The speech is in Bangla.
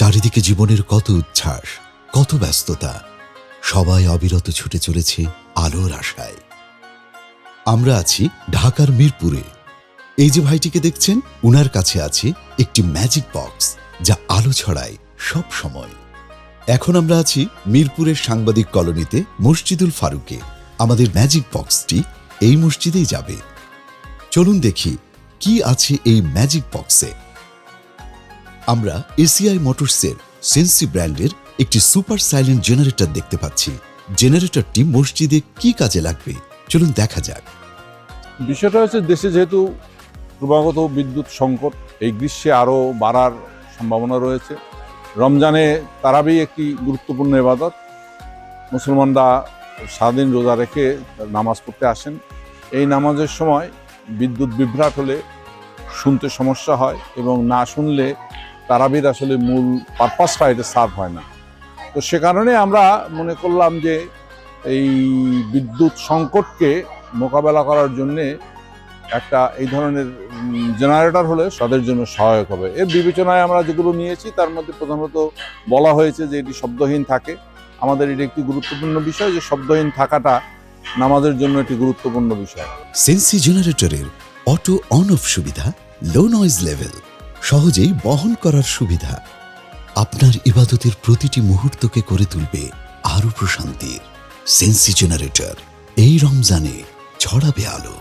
চারিদিকে জীবনের কত উচ্ছ্বাস, কত ব্যস্ততা। সবাই অবিরত ছুটে চলেছে আলোর আশায়। আমরা আছি ঢাকার মিরপুরে। এই যে ভাইটিকে দেখছেন, উনার কাছে আছে একটি ম্যাজিক বক্স যা আলো ছড়ায় সব সময়। এখন আমরা আছি মিরপুরের সাংবাদিক কলোনিতে মসজিদুল ফারুকে। আমাদের ম্যাজিক বক্সটি এই মসজিদেই যাবে। চলুন দেখি, কি আছে এই ম্যাজিক বক্সে? আমরা এসিআই মোটরসের সেন্সি ব্র্যান্ডের একটি সুপার সাইলেন্ট জেনারেটর দেখতে পাচ্ছি। জেনারেটরটি মসজিদে কি কাজে লাগবে? চলুন দেখা যাক। বিষয়টা হচ্ছে দেশে যেহেতু ক্রমাগত বিদ্যুৎ সংকট, এই গ্রীষ্মে আরও বাড়ার সম্ভাবনা রয়েছে। রমজানে তারাবি একটি গুরুত্বপূর্ণ এবাদত মুসলমানরা সারাদিন রোজা রেখে নামাজ পড়তে আসেন। এই নামাজের সময় বিদ্যুৎ বিভ্রাট হলে শুনতে সমস্যা হয় এবং না শুনলে তারাবির আসলে মূল পারপাসটা এটা সার্ভ হয় না। তো সে কারণে আমরা মনে করলাম যে এই বিদ্যুৎ সংকটকে মোকাবেলা করার জন্যে একটা এই ধরনের জেনারেটর হলে তাদের জন্য সহায়ক হবে। এর বিবেচনায় আমরা যেগুলো নিয়েছি, তার মধ্যে প্রধানত বলা হয়েছে যে এটি শব্দহীন থাকে। আমাদের এটি একটি গুরুত্বপূর্ণ বিষয় যে শব্দহীন থাকাটা নামাজের জন্য একটি গুরুত্বপূর্ণ বিষয়। সেন্সি জেনারেটরের অটো অন অফ সুবিধা লো নয়েজ লেভেল সহজেই বহন করার সুবিধা। আপনার ইবাদতের প্রতিটি মুহূর্তকে করে তুলবে আরও প্রশান্তির। সেন্সি জেনারেটর, এই রমজানে ছড়াবে আলো।